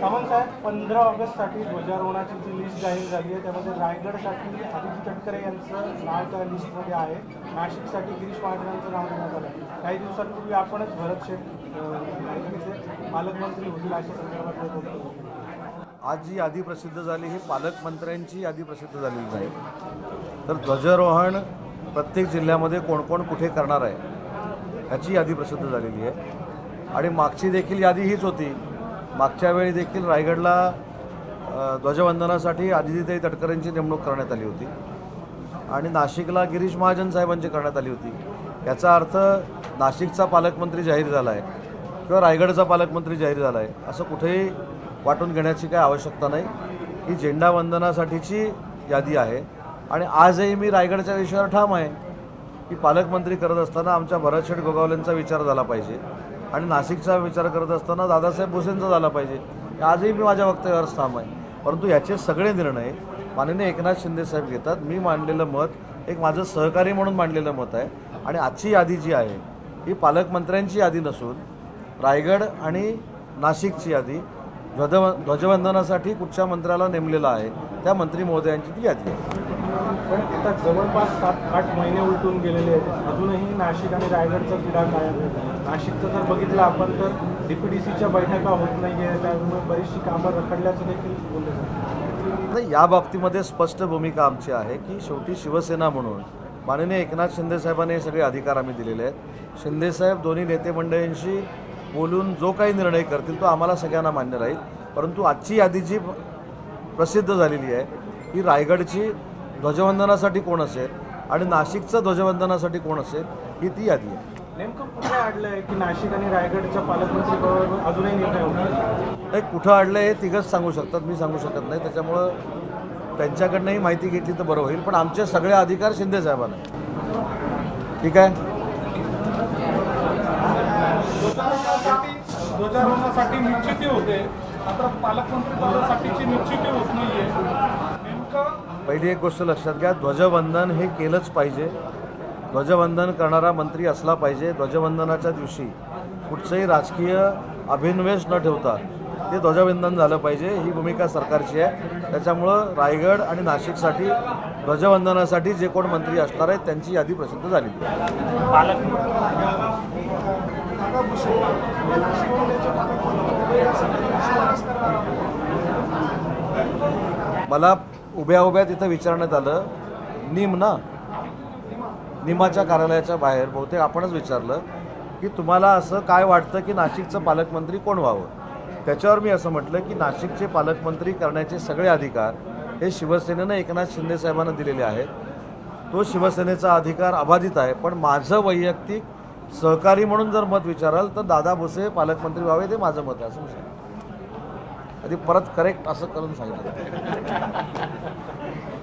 सामंत साहेब पंधरा ऑगस्टसाठी ध्वजारोहणाची जी लिस्ट जाहीर झाली आहे त्यामध्ये रायगडसाठी आदित्य तटकरे यांचं नाव त्या लिस्टमध्ये आहे. नाशिकसाठी गिरीश महाजनांचं नाव देण्यात आलं काही दिवसांपूर्वी आपणच भरत शेठ पालकमंत्री होतील अशा संदर्भात बोलतो? आज जी यादी प्रसिद्ध झाली ही पालकमंत्र्यांची यादी प्रसिद्ध झालेली नाही. तर ध्वजारोहण प्रत्येक जिल्ह्यामध्ये कोण कोण कुठे करणार आहे ह्याची यादी प्रसिद्ध झालेली आहे. आणि मागची देखील यादी हीच होती मागच्या वेळी देखील रायगडला ध्वजवंदनासाठी आदित्यताई तटकरेंची नेमणूक करण्यात आली होती. आणि नाशिकला गिरीश महाजन साहेबांची करण्यात आली होती. याचा अर्थ नाशिकचा पालकमंत्री जाहीर झाला आहे किंवा रायगडचा पालकमंत्री जाहीर झाला आहे असं कुठेही वाटून घेण्याची काय आवश्यकता नाही. ही झेंडावंदनासाठीची यादी आहे. आणि आजही मी रायगडच्या विषयावर ठाम आहे. की पालकमंत्री करत असताना आमच्या भरतशेठ गोगावलेंचा विचार झाला पाहिजे. आणि नाशिकचा विचार करत असताना दादासाहेब भुसेंचा झाला पाहिजे. आजही मी माझ्या वक्तव्यावर ठाम आहे. परंतु याचे सगळे निर्णय माननीय एकनाथ शिंदेसाहेब घेतात. मी मांडलेलं मत एक माझं सहकारी म्हणून मांडलेलं मत आहे. आणि आजची यादी जी आहे ही पालकमंत्र्यांची यादी नसून रायगड आणि नाशिकची यादी ध्वज ध्वजवंदनासाठी कुठच्या मंत्र्याला नेमलेलं आहे त्या मंत्री महोदयांची ती यादी आहे. पण आता जवळपास सात आठ महिने उलटून गेलेले आहेत. अजूनही नाशिक आणि रायगडचा तिढा कायम आहे नाशिकचं जर बघितलं आपण तर डी पी डी सीच्या बैठका होत नाही आहे त्यामुळे बरीचशी कामं रखडल्याचं देखील बोललं या बाबतीमध्ये स्पष्ट भूमिका आमची आहे की शेवटी शिवसेना म्हणून माननीय एकनाथ शिंदेसाहेबांनी हे सगळे अधिकार आम्ही दिलेले आहेत. शिंदेसाहेब दोन्ही नेते मंडळींशी बोलून जो काही निर्णय करतील तो आम्हाला सगळ्यांना मान्य राहील. परंतु आजची यादी जी प्रसिद्ध झालेली आहे ही रायगडची ध्वजवंदनासाठी कोण असेल आणि नाशिकचं ध्वजवंदनासाठी कोण असेल ही ती यादी आहे. नेमकं कुठे अडलं आहे की नाशिक आणि रायगडच्या पालकमंत्री अजूनही निर्णय होतो नाही कुठं अडलं हे तिघंच सांगू शकतात मी सांगू शकत नाही. त्याच्यामुळं त्यांच्याकडनंही माहिती घेतली तर बरं होईल. पण आमचे सगळे अधिकार शिंदे साहेबांना. ठीक आहे? ध्वजारोहणासाठी निश्चिती होते मात्र पालकमंत्री पदासाठीची निश्चिती होत नाहीये. नेमकं पहिली एक गोष्ट लक्षात घ्या ध्वजवंदन हे केलंच पाहिजे. ध्वजवंदन करणारा मंत्री असला पाहिजे. ध्वजवंदनाच्या दिवशी कुठचंही राजकीय अभिनिवेश न ठेवता ते ध्वजवंदन झालं पाहिजे. ही भूमिका सरकारची आहे. त्याच्यामुळं रायगड आणि नाशिकसाठी ध्वजवंदनासाठी जे कोण मंत्री असणार आहेत त्यांची यादी प्रसिद्ध झालेली मला उभ्या उभ्या तिथं विचारण्यात आलं निम ना? निमाच्या कार्यालयाच्या बाहेर बहुतेक आपणच विचारलं की तुम्हाला असं काय वाटतं की नाशिकचं पालकमंत्री कोण व्हावं? त्याच्यावर मी असं म्हटलं की नाशिकचे पालकमंत्री करण्याचे सगळे अधिकार हे शिवसेनेनं एकनाथ शिंदे साहेबांना दिलेले आहेत. तो शिवसेनेचा अधिकार अबाधित आहे पण माझं वैयक्तिक सहकारी म्हणून जर मत विचाराल तर दादा भुसे पालकमंत्री व्हावे ते माझं मत आहे असं आधी परत करेक्ट असं करून सांगितलं.